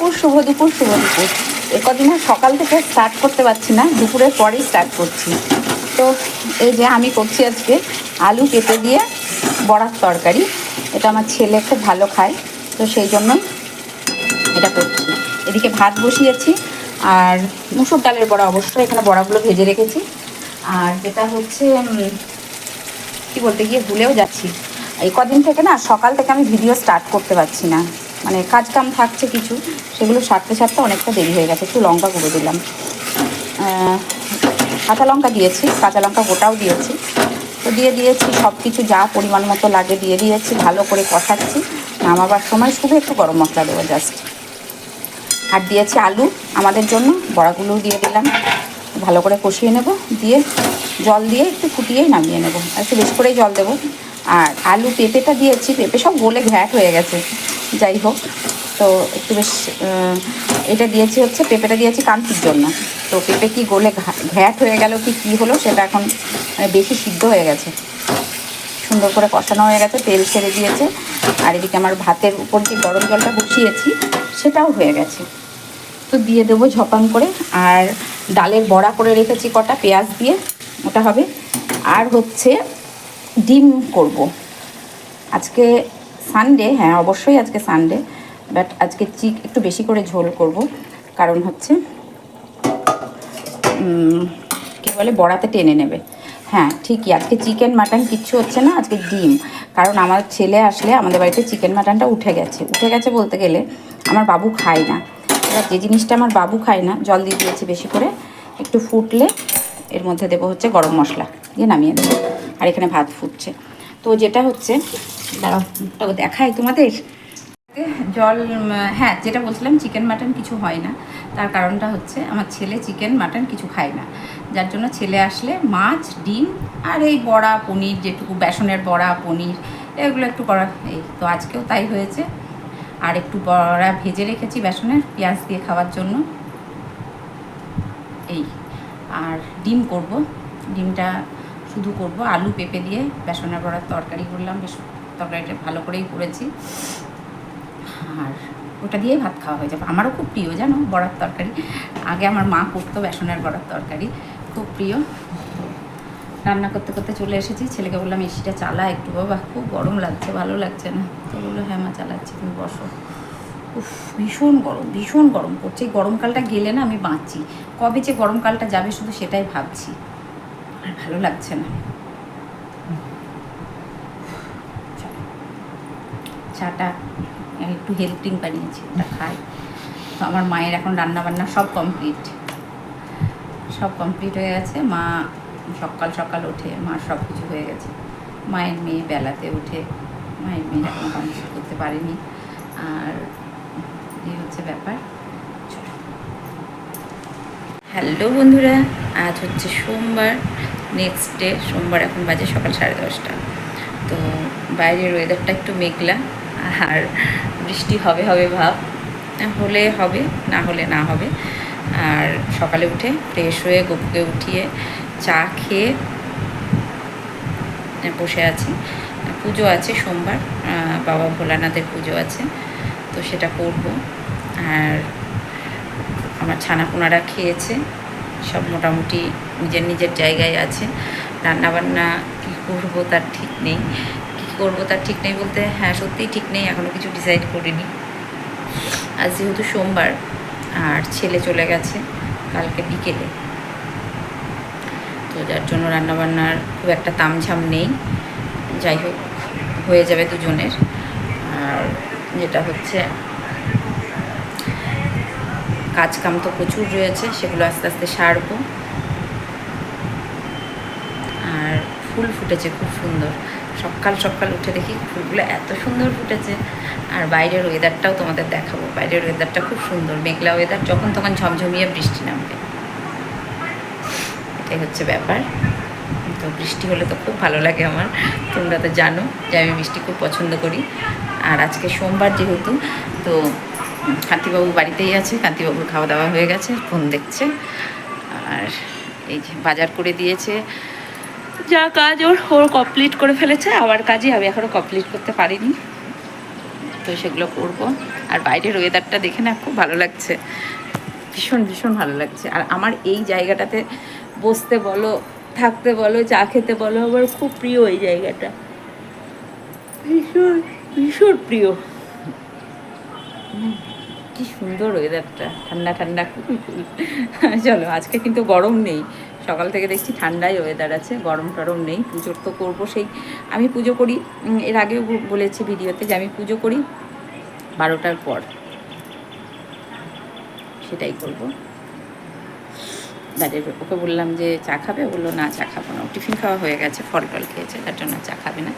দুপুর শুভ দুপুর শুভ। দুপুর এ কদিন আর সকাল থেকে স্টার্ট করতে পারছি না, দুপুরের পরেই স্টার্ট করছি। তো এই যে আমি করছি আজকে আলু পেঁপে দিয়ে বড়ার তরকারি। এটা আমার ছেলে খুব ভালো খায়, তো সেই জন্যই এটা করছি। এদিকে ভাত বসিয়েছি, আর মুসুর ডালের বড়া। অবশ্যই এখানে বড়াগুলো ভেজে রেখেছি। আর যেটা হচ্ছে কি বলতে গিয়ে ভুলেও যাচ্ছি। এই কদিন থেকে না সকাল থেকে আমি ভিডিও স্টার্ট করতে পারছি না। মানে কাজ কাম থাকছে কিছু, সেগুলো সারতে সারতে অনেকটা দেরি হয়ে গেছে। একটু লঙ্কা গুঁড়ো দিলাম। কাঁচা লঙ্কা দিয়েছি, কাঁচা লঙ্কা গোটাও দিয়েছি। তো দিয়ে দিয়েছি সব কিছু যা পরিমাণ মতো লাগে দিয়ে দিয়েছি, ভালো করে কষাচ্ছি। নামাবার সময় শুধু একটু গরম মশলা দেবো জাস্ট। আর দিয়েছি আলু, আমাদের জন্য বড়াগুলোও দিয়ে দিলাম। ভালো করে কষিয়ে নেব, দিয়ে জল দিয়ে একটু ফুটিয়েই নামিয়ে নেব। একটু বেশ করেই জল দেবো। আর আলু পেঁপেটা দিয়েছি, পেঁপে সব গলে ঘ্যাট হয়ে গেছে। যাই হোক, তো একটু বেশ এটা দিয়েছি হচ্ছে, পেঁপেটা দিয়েছি কান্তির জন্য। তো পেঁপে কি গলে ঘ্যাট হয়ে গেল কি, কী হলো সেটা এখন মানে বেশি সিদ্ধ হয়ে গেছে। সুন্দর করে কষানো হয়ে গেছে, তেল ছেড়ে দিয়েছে। আর এদিকে আমার ভাতের উপর যে গরম জলটা বসিয়েছি, সেটাও হয়ে গেছে। তো দিয়ে দেবো ঝপাং করে, আর ডালের বড়া করে রেখেছি কটা পেঁয়াজ দিয়ে, ওটা হবে। আর হচ্ছে ডিম করব। আজকে সানডে হ্যাঁ অবশ্যই আজকে সানডে বাট আজকে চিক একটু বেশি করে ঝোল করব। কারণ হচ্ছে কি বলে, বড়াতে টেনে নেবে। হ্যাঁ ঠিকই, আজকে চিকেন, মাটন কিচ্ছু হচ্ছে না, আজকে ডিম। কারণ আমার ছেলে আসলে আমাদের বাড়িতে চিকেন, মাটনটা উঠে গেছে। উঠে গেছে বলতে গেলে, আমার বাবু খায় না। এবার যে জিনিসটা আমার বাবু খায় না, জল দিয়ে দিয়েছি বেশি করে, একটু ফুটলে এর মধ্যে দেবো হচ্ছে গরম মশলা, দিয়ে নামিয়ে দেবো আর এখানে ভাত ফুটছে। তো যেটা হচ্ছে, দাঁড়াও দেখাই তোমাদের। জল হ্যাঁ যেটা বলছিলাম চিকেন মাটন কিছু হয় না। তার কারণটা হচ্ছে, আমার ছেলে চিকেন মাটন কিছু খায় না। যার জন্য ছেলে আসলে মাছ, ডিম আর এই বড়া, পনির, যেটুকু বেসনের বড়া, পনির, এগুলো একটু করা এই তো আজকেও তাই হয়েছে। আর একটু বড়া ভেজে রেখেছি বেসনের, পেঁয়াজ দিয়ে খাওয়ার জন্য। এই, আর ডিম করব। ডিমটা শুধু করব আলু পেঁপে দিয়ে বেসনের বড়ার তরকারি করলাম, বেশ তরকারিটা ভালো করেই করেছি। আর ওটা দিয়েই ভাত খাওয়া হয়ে যাবে। আমারও খুব প্রিয় জানো বড়ার তরকারি। আগে আমার মা করতো বেসনের বড়ার তরকারি, খুব প্রিয়। রান্না করতে করতে চলে এসেছি, ছেলেকে বললাম, এসিটা চালা একটু বাবা, খুব গরম লাগছে, ভালো লাগছে না। তো বলল হ্যাঁ মা, চালাচ্ছি, তুমি বসো। উফ, ভীষণ গরম ভীষণ গরম পড়ছে এই গরমকালটা গেলে না আমি বাঁচি কবে যে গরমকালটা যাবে শুধু সেটাই ভাবছি। আর ভালো লাগছে না। চাটা একটু ড্রিঙ্ক বানিয়েছি ওটা খাই। তো আমার মায়ের এখন রান্না বান্না সব কমপ্লিট। সব কমপ্লিট হয়ে গেছে। মা সকাল সকাল ওঠে, মা সব কিছু হয়ে গেছে। মায়ের মেয়ে বেলাতে উঠে, মায়ের মেয়ে এখন কমপ্লিট করতে পারেনি। আর এই হচ্ছে ব্যাপার। হ্যালো বন্ধুরা, আজ হচ্ছে সোমবার নেক্সট ডে সোমবার এখন বাজে সকাল সাড়ে দশটা। তো বাইরের ওয়েদারটা একটু মেঘলা, আর বৃষ্টি হবে হবে ভাব। হলে হবে, না হলে না হবে। আর সকালে উঠে ফ্রেশ হয়ে গপুকে উঠিয়ে চা খেয়ে বসে আছি। পুজো আছে সোমবার বাবা ভোলানাথের পুজো আছে, তো সেটা করব। আর আমার ছানাপোনারা খেয়েছে। সব মোটামুটি নিজের নিজের জায়গায় আছে। রান্নাবান্না কী করব তার ঠিক নেই। কী করব তার ঠিক নেই বলতে হ্যাঁ সত্যিই ঠিক নেই এখনও কিছু ডিসাইড করিনি। আজ যেহেতু সোমবার, আর ছেলে চলে গেছে কালকে বিকেলে। তো যার জন্য রান্নাবান্নার খুব একটা তামঝাম নেই। যাই হোক, হয়ে যাবে দুজনের। আর যেটা হচ্ছে কাজ কাম তো প্রচুর রয়েছে, সেগুলো আস্তে আস্তে সারবো। আর ফুল ফুটেছে, খুব সুন্দর। সকাল সকাল উঠে দেখি ফুলগুলো এত সুন্দর ফুটেছে। আর বাইরের ওয়েদারটাও তোমাদের দেখাবো। বাইরের ওয়েদারটা খুব সুন্দর, মেঘলা ওয়েদার যখন তখন ঝমঝমিয়ে বৃষ্টি নামবে। এটাই হচ্ছে ব্যাপার। তো বৃষ্টি হলে তো খুব ভালো লাগে আমার, তোমরা তো জানো যে আমি বৃষ্টি খুব পছন্দ করি। আর আজকে সোমবার যেহেতু, তো কান্তিবাবু বাড়িতেই আছে, কান্তিবাবুর খাওয়া দাওয়া হয়ে গেছে, ফোন দেখছে। আর এই যে বাজার করে দিয়েছে। যা কাজ ওর ওর কমপ্লিট করে ফেলেছে আবার কাজই আমি এখনও কমপ্লিট করতে পারিনি। তো সেগুলো করব। আর বাইরের ওয়েদারটা দেখে না, খুব ভালো লাগছে। ভীষণ ভীষণ ভালো লাগছে। আর আমার এই জায়গাটাতে বসতে বলো, থাকতে বলো, চা খেতে বলো, আমার খুব প্রিয় এই জায়গাটা। ভীষণ ভীষণ প্রিয়। কি সুন্দর ওয়েদারটা ঠান্ডা ঠান্ডা চলো, আজকে কিন্তু গরম নেই। সকাল থেকে দেখছি ঠান্ডাই ওয়েদার আছে, গরম টরম নেই। পুজোর তো করব সেই। আমি পুজো করি। এর আগেও বলেছি ভিডিওতে যে আমি পুজো করি বারোটার পর। সেটাই করব। দাঁড়িয়ে ওকে বললাম যে, চা খাবে? বলল, না, চা খাব না। টিফিন খাওয়া হয়ে গেছে ফল টল খেয়েছে, তার জন্য চা খাবে না।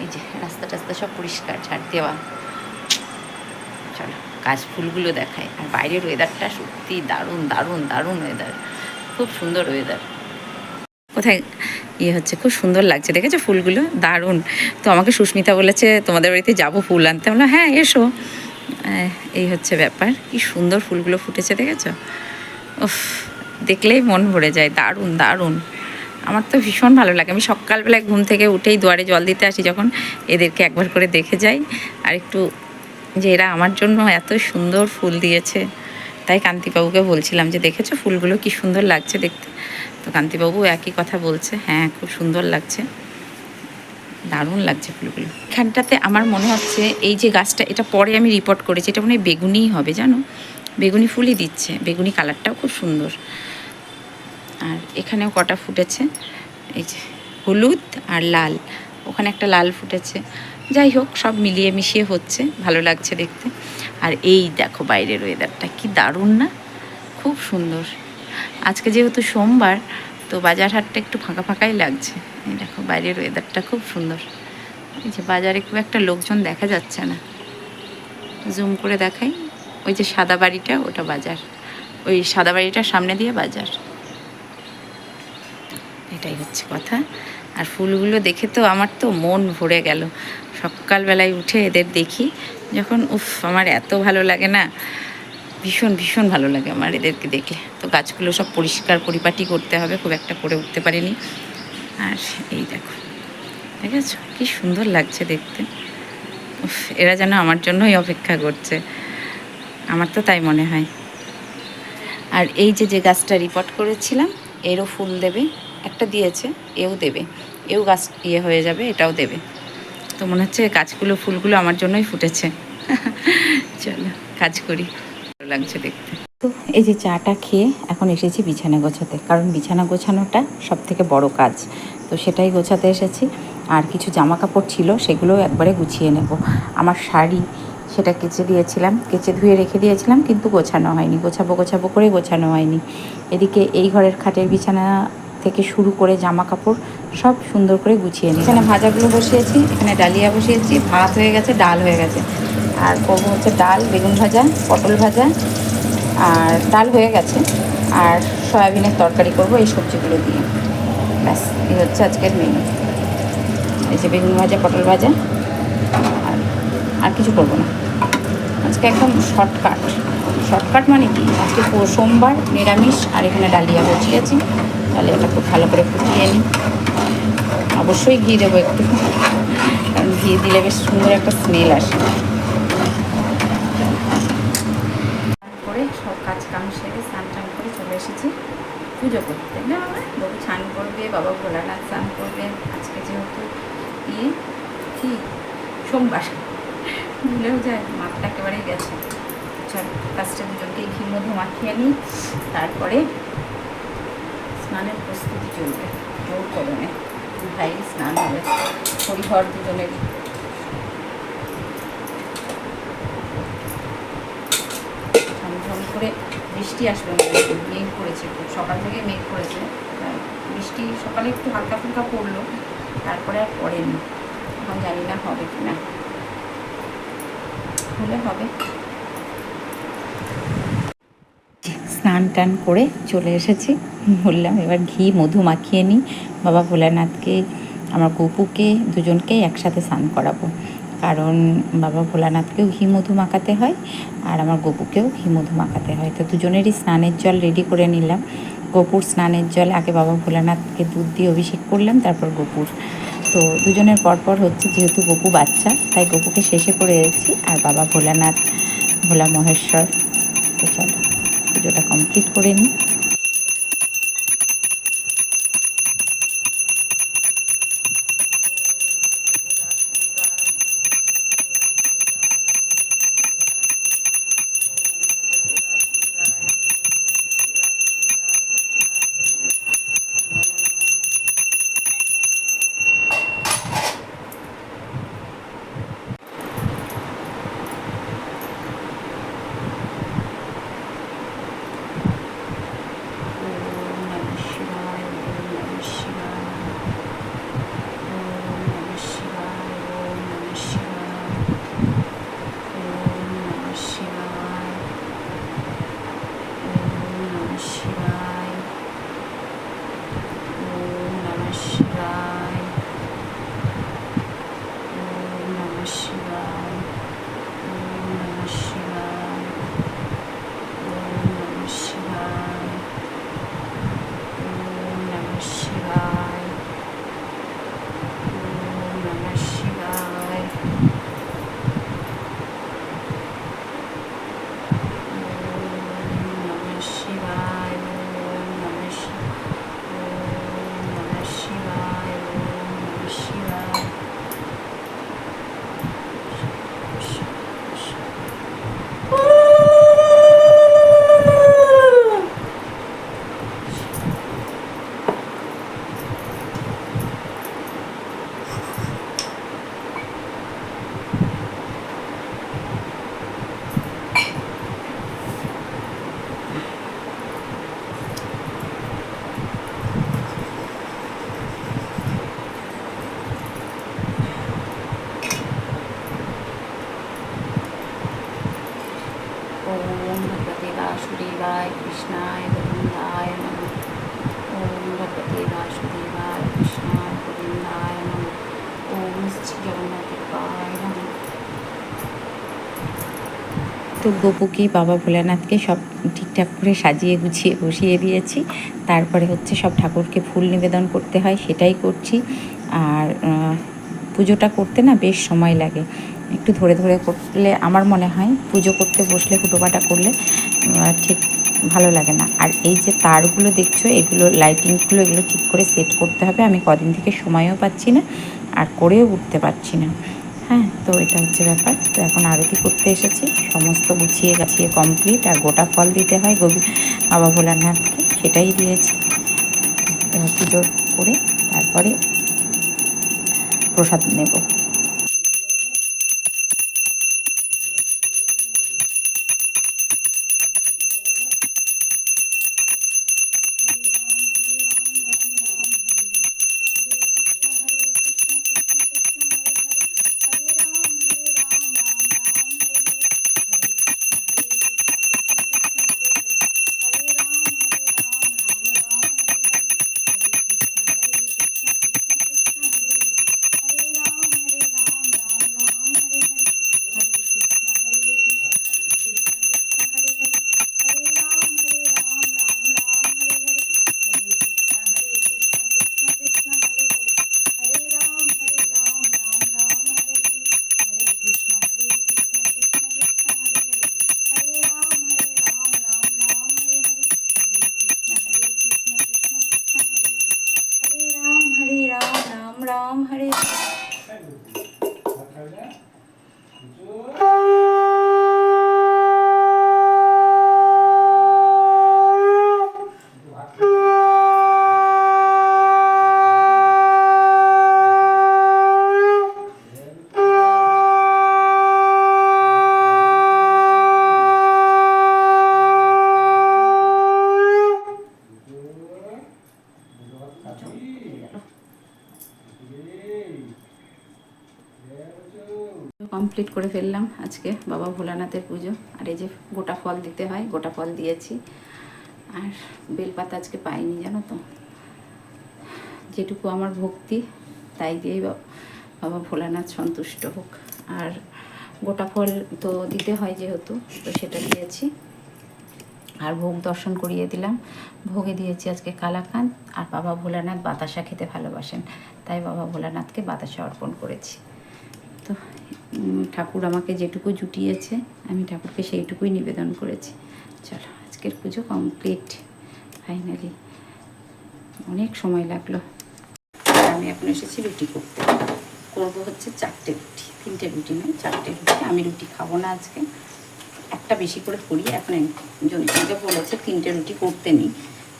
এই যে রাস্তা টাস্তা সব পরিষ্কার ছাড় দেওয়া। চলো। গাছ ফুলগুলো দেখায়। আর বাইরের ওয়েদারটা সত্যি দারুণ দারুণ দারুণ ওয়েদার খুব সুন্দর ওয়েদার কোথায় ইয়ে হচ্ছে, খুব সুন্দর লাগছে, দেখেছ ফুলগুলো? দারুণ। তো আমাকে সুস্মিতা বলেছে, তোমাদের বাড়িতে যাব ফুল আনতে। আমরা হ্যাঁ এসো। এই হচ্ছে ব্যাপার। কি সুন্দর ফুলগুলো ফুটেছে, দেখেছ? উফ, দেখলেই মন ভরে যায়। দারুণ দারুণ। আমার তো ভীষণ ভালো লাগে। আমি সকালবেলায় ঘুম থেকে উঠেই দুয়ারে জল দিতে আসি যখন। এদেরকে একবার করে দেখে যাই। আর একটু যে এরা আমার জন্য এত সুন্দর ফুল দিয়েছে। তাই কান্তিবাবুকে বলছিলাম যে, দেখেছ ফুলগুলো কি সুন্দর লাগছে দেখতে? তো কান্তিবাবু একই কথা বলছে হ্যাঁ খুব সুন্দর লাগছে। দারুণ লাগছে ফুলগুলো। এখানটাতে আমার মনে হচ্ছে এই যে গাছটা, এটা পরে আমি রিপোর্ট করেছি, এটা মনে হয় বেগুনিই হবে, জানো? বেগুনি ফুলই দিচ্ছে, বেগুনি কালারটাও খুব সুন্দর। আর এখানেও কটা ফুটেছে, এই যে হলুদ আর লাল, ওখানে একটা লাল ফুটেছে। যাই হোক, সব মিলিয়ে মিশিয়ে হচ্ছে, ভালো লাগছে দেখতে। আর এই দেখো বাইরের ওয়েদারটা কি দারুণ না? খুব সুন্দর। আজকে যেহেতু সোমবার, তো বাজার হাটটা একটু ফাঁকা ফাঁকাই লাগছে। এই দেখো, বাইরের ওয়েদারটা খুব সুন্দর। এই যে বাজারে খুব একটা লোকজন দেখা যাচ্ছে না। জুম করে দেখাই। ওই যে সাদা বাড়িটা, ওটা বাজার। ওই সাদা বাড়িটার সামনে দিয়ে বাজার। এটাই হচ্ছে কথা। আর ফুলগুলো দেখে তো আমার তো মন ভরে গেল। সকালবেলায় উঠে এদের দেখি, যখন উফ, আমার এত ভালো লাগে না, ভীষণ ভীষণ ভালো লাগে আমার এদেরকে দেখলে তো গাছগুলো সব পরিষ্কার পরিপাটি করতে হবে, খুব একটা করে উঠতে পারিনি। আর এই দেখো ঠিক আছে কি সুন্দর লাগছে দেখতে। উফ, এরা যেন আমার জন্যই অপেক্ষা করছে। আমার তো তাই মনে হয়। আর এই যে যে গাছটা রিপোর্ট করেছিলাম, এরও ফুল দেবে। একটা দিয়েছে, এও দেবে। এও গাছ ইয়ে হয়ে যাবে, এটাও দেবে। তো মনে হচ্ছে গাছগুলো, ফুলগুলো আমার জন্যই ফুটেছে। চলো, কাজ করি। ভালো লাগছে দেখতে। তো এই যে চাটা খেয়ে এখন এসেছি বিছানা গোছাতে, কারণ বিছানা গোছানোটা সব থেকে বড় কাজ। তো সেটাই গোছাতে এসেছি। আর কিছু জামা কাপড় ছিল, সেগুলো একবারে গুছিয়ে নেব। আমার শাড়ি সেটা কেচে দিয়েছিলাম, কেচে ধুয়ে রেখে দিয়েছিলাম, কিন্তু গোছানো হয়নি। গোছাবো গোছাবো করে গোছানো হয়নি। এদিকে এই ঘরের খাটের বিছানা থেকে শুরু করে জামা কাপড় সব সুন্দর করে গুছিয়ে নিই এখানে ভাজাগুলো বসিয়েছি, এখানে ডালিয়া বসিয়েছি, ভাত হয়ে গেছে, ডাল হয়ে গেছে। আর করব হচ্ছে ডাল, বেগুন ভাজা, পটল ভাজা, আর ডাল হয়ে গেছে। আর সয়াবিনের তরকারি করব এই সবজিগুলো দিয়ে। ব্যাস, এই হচ্ছে আজকের মেনু এই যে বেগুন ভাজা, পটল ভাজা, আর আর কিছু করব না। আজকে একদম শর্টকাট শর্টকাট মানে কি? আজকে সোমবার নিরামিষ, আর এখানে ডালিয়া বসিয়েছি। ডালিয়াটা খুব ভালো করে ফুটিয়ে নিই। অবশ্যই ঘি দেবো একটু, কারণ ঘি দিলে বেশ সুন্দর একটা স্মেল আসে। তারপরে সব কাজ কাম সেরে স্নান টান করে চলে এসেছি পুজো করতে। না বাবা? বাবু স্নান করবে, বাবা ভোলানাথ স্নান করবে। আজকে যেহেতু ইয়ে কি? সোমবার। ভুলেও যায় মাথাটা একেবারেই গেছে। চল ফার্স্টে দুজনকে ঘি মধ্যে মাখিয়ে নিই। তারপরে স্নানের প্রস্তুতি চলবে জোর করবে ভাই স্নান হবে। হরিহর দুজনের ঝমঝম করে বৃষ্টি আসবে মেঘ করেছে খুব। সকাল থেকে মেঘ করেছে। বৃষ্টি সকালে একটু হালকা ফুলকা পড়ল, তারপরে আর পড়েনি। এখন জানি না হবে কি না। হলে হবে। স্নান টান করে চলে এসেছি। বললাম, এবার ঘি, মধু মাখিয়ে নিই। বাবা ভোলানাথকে, আমার গপুকে দুজনকেই একসাথে স্নান করাবো। কারণ বাবা ভোলানাথকেও ঘি, মধু মাখাতে হয় আর আমার গপুকেও ঘি, মধু মাখাতে হয়। তো দুজনেরই স্নানের জল রেডি করে নিলাম। গপুর স্নানের জল, আগে বাবা ভোলানাথকে দুধ দিয়ে অভিষেক করলাম, তারপর গপুর। তো দুজনের পরপর হচ্ছে, যেহেতু গপু বাচ্চা, তাই গপুকে শেষে করে এসেছি আর বাবা ভোলানাথ, ভোলা মহেশ্বর, তো চলো, পুজোটা কমপ্লিট করে নিই। তো গপুকে বাবা ভোলানাথকে সব ঠিকঠাক করে সাজিয়ে গুছিয়ে বসিয়ে দিয়েছি। তারপরে হচ্ছে সব ঠাকুরকে ফুল নিবেদন করতে হয়, সেটাই করছি। আর পুজোটা করতে না বেশ সময় লাগে। একটু ধরে ধরে করলে আমার মনে হয় পুজো করতে বসলে হুটোপাটা করলে ঠিক ভালো লাগে না। আর এই যে তারগুলো দেখছ, এগুলো লাইটিংগুলো এগুলো ঠিক করে সেট করতে হবে। আমি কদিন থেকে সময়ও পাচ্ছি না আর করেও উঠতে পারছি না। হ্যাঁ তো এটা হচ্ছে ব্যাপার। তো এখন আরতি করতে এসেছি। সমস্ত গুছিয়ে গাছিয়ে কমপ্লিট আর গোটা ফল দিতে হয় গভীর বাবা ভোলানাথকে। সেটাই দিয়েছি। পুজোর পুজো করে তারপরে প্রসাদ নেব। ফেললাম আজকে বাবা ভোলানাথের পুজো। আর এই যে গোটা ফল দিতে হয়, গোটা ফল দিয়েছি। আর বেলপাতা আজকে পাইনি, জানো তো। যেটুকু আমার ভক্তি, তাই দিয়েই বাবা ভোলানাথ সন্তুষ্ট হোক। আর গোটা ফল তো দিতে হয় যেহেতু, তো সেটা দিয়েছি। আর ভোগ দর্শন করিয়ে দিলাম। ভোগে দিয়েছি আজকে কালাকাঁদ। আর বাবা ভোলানাথ বাতাসা খেতে ভালোবাসেন। তাই বাবা ভোলানাথকে বাতাসা অর্পণ করেছি। ঠাকুর আমাকে যেটুকু জুটিয়েছে, আমি ঠাকুরকে সেইটুকুই নিবেদন করেছি। চলো, আজকের পুজো কমপ্লিট ফাইনালি অনেক সময় লাগল। আমি এখন এসেছি রুটি করতে। করব হচ্ছে চারটে রুটি, তিনটে রুটি নয়, চারটে রুটি। আমি রুটি খাব না আজকে। একটা বেশি করে করি, এখন জনকে বলেছে তিনটে রুটি করতে নিই।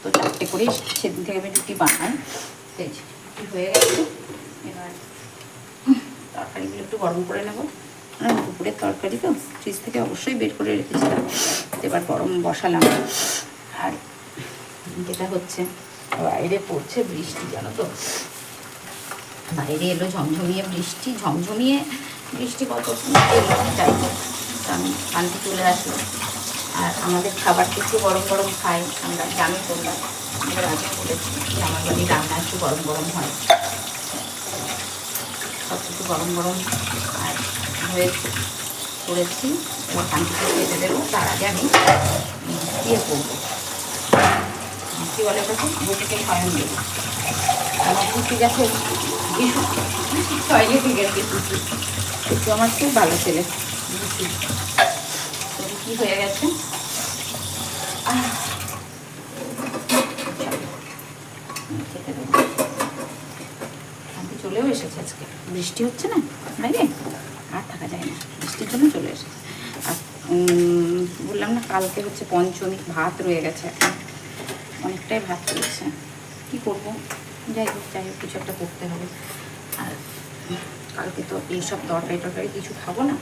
তো চারটে করেই সেদিন থেকে আমি রুটি বানাই। হয়ে গেছে। এবার তরকারিগুলো একটু গরম করে নেব। আর দুপুরের তরকারি তো ফ্রিজ থেকে অবশ্যই বের করে রেখেছিলাম। এবার গরম বসালাম। আর যেটা হচ্ছে বাইরে পড়ছে বৃষ্টি জানো তো? বাইরে এলো ঝমঝমিয়ে বৃষ্টি ঝমঝমিয়ে বৃষ্টি কত তা আমি শান্তি চলে আসলো আর আমাদের খাবার একটু গরম গরম খাই আমরা জানি তোমরা আমরা আগে বলেছি আমার বাড়ি রান্না একটু গরম গরম হয়। সব কিছু গরম গরম আর হয়েছে করেছি। এবার শান্তিতে খেতে দেবো। তার আগে আমি ইয়ে করব। কী বলে ওটাকে? বটিকে শয়ন দেবো। আমার কুচি গেছে টয়লেটে গেছে। কুচি কুচি আমার খুব ভালো ছেলে। বুঝি কী হয়ে গেছে? আহ। চলেও এসেছে আজকে। বৃষ্টি হচ্ছে না? বাইরে আর থাকা যায় না। বৃষ্টির জন্য চলে এসেছে। আর বললাম না, কালকে হচ্ছে পঞ্চমী, ভাত রয়ে গেছে অনেকটাই ভাত রয়েছে। কী করব? যাই হোক যাই হোক, কিছু একটা করতে হবে। আর কালকে তো এইসব তরকারি টরকারি কিছু খাব না।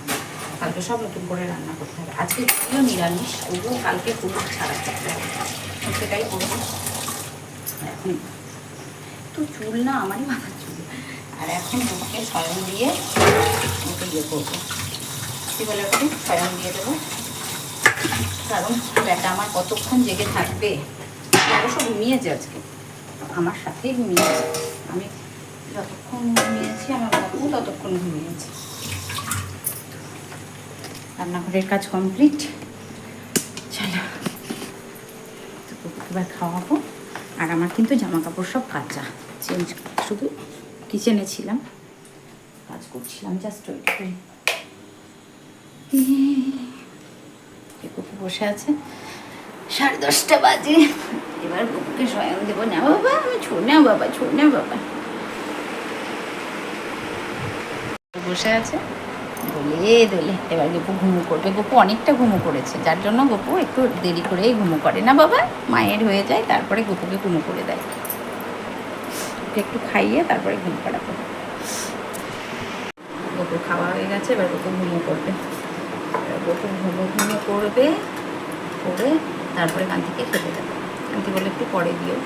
কালকে সব নতুন করে রান্না করতে হবে। আজকে ছিল নিরামিষ, তবুও কালকে হলুদ ছাড়া করতে হবে সেটাই করব। এখন তো চুল না, আমারই মাথার চুল। আর এখন ওকে স্বয়ং দিয়ে ওকে ইয়ে করব। কী বলে ওকে স্বয়ং দিয়ে দেবো। কারণ ব্যাটা আমার কতক্ষণ জেগে থাকবে? অবশ্য ঘুমিয়েছে আজকে। আমার সাথেই ঘুমিয়েছে। আমি যতক্ষণ ঘুমিয়েছি, আমার বাবু ততক্ষণ ঘুমিয়েছে। রান্নাঘরের কাজ কমপ্লিট। চলো তো খাওয়াবো। আর আমার কিন্তু জামা কাপড় সব কাঁচা। চেঞ্জ শুধু কিচেনে ছিলাম। কাজ করছিলাম জাস্ট ওইটুকুই কুকু বসে আছে। সাড়ে দশটা বাজে। এবার কুকুরকে স্বয়ং দেবো। না বাবা, আমি ছোট না বাবা ছোট না বাবা। বসে আছে। দোলে দোলে। এবার গপু ঘুমু করবে। গপু অনেকটা ঘুমু করেছে। যার জন্য গপু একটু দেরি করেই ঘুমু করে। না বাবা, মায়ের হয়ে যায়, তারপরে গপুকে ঘুমু করে দেয়। ওকে একটু খাইয়ে তারপরে ঘুম পাড়াবো। গপু খাওয়া হয়ে গেছে, এবার গপু ঘুমু করবে গপু ঘুমু ঘুমু করবে করে তারপরে কান্তিকে খেতে দেবে। কান্তি বলে একটু পরে দিও।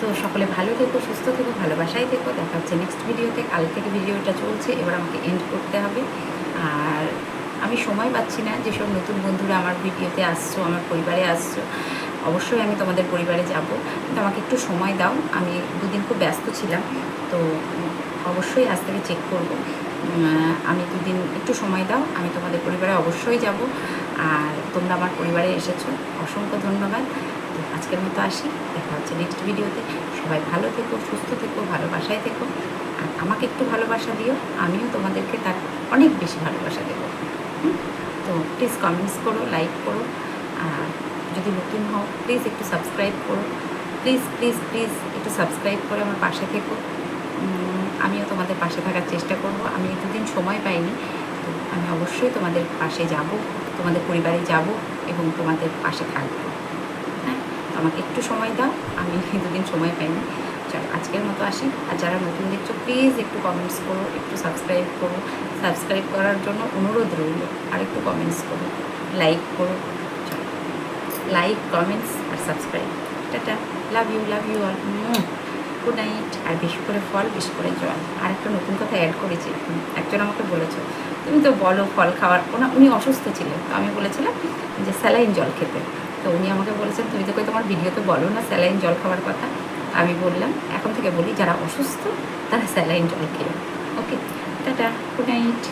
তো সকলে ভালো থেকো, সুস্থ থেকো ভালোবাসাই থেকো। দেখা হচ্ছে নেক্সট ভিডিওতে কাল থেকে ভিডিওটা চলছে, এবার আমাকে এন্ড করতে হবে। আর আমি সময় পাচ্ছি না, যেসব নতুন বন্ধুরা আমার ভিডিওতে আসছো, আমার পরিবারে আসছো, অবশ্যই আমি তোমাদের পরিবারে যাব। কিন্তু আমাকে একটু সময় দাও, আমি দুদিন খুব ব্যস্ত ছিলাম, তো অবশ্যই আজ থেকে চেক করব। আমি দুদিন একটু সময় দাও, আমি তোমাদের পরিবারে অবশ্যই যাব, আর তোমরা আমার পরিবারে এসেছ, অসংখ্য ধন্যবাদ। তো আজকের মতো আসি, দেখা হচ্ছে নেক্সট ভিডিওতে। সবাই ভালো থেকো, সুস্থ থেকো, ভালোবাসায় থেকো, আর আমাকে একটু ভালোবাসা দিও, আমিও তোমাদেরকে তার অনেক বেশি ভালোবাসা দেবো। হুম? তো প্লিজ কমেন্টস করো লাইক করো, আর যদি নতুন হও প্লিজ একটু সাবস্ক্রাইব করো। প্লিজ প্লিজ প্লিজ একটু সাবস্ক্রাইব করে আমার পাশে থেকো। আমিও তোমাদের পাশে থাকার চেষ্টা করব। আমি দুদিন সময় পাইনি, তো আমি অবশ্যই তোমাদের পাশে যাব, তোমাদের পরিবারে যাব এবং তোমাদের পাশে থাকব। হ্যাঁ তো আমাকে একটু সময় দাও, আমি দুদিন সময় পাইনি। চলো, আজকের মতো আসি। আর যারা নতুন দেখছ প্লিজ একটু কমেন্টস করো, একটু সাবস্ক্রাইব করো। সাবস্ক্রাইব করার জন্য অনুরোধ রইল, আর একটু কমেন্টস করো লাইক করো। চলো like comments R subscribe tata love you love you all good night আর বেশি করে ফল, বেশি করে জল। আর একটা নতুন কথা অ্যাড করেছি। একজন আমাকে বলেছে, তুমি তো বলো ফল খাওয়ার ওনা উনি অসুস্থ ছিলেন। তো আমি বলেছিলাম যে, স্যালাইন জল খেতে। তো উনি আমাকে বলেছেন, তুমি তো কই তোমার ভিডিওতে বলো না স্যালাইন জল খাওয়ার কথা? আমি বললাম, এখন থেকে বলি, যারা অসুস্থ, তারা স্যালাইন জল খেয়ে ওকে টাটা গুড নাইট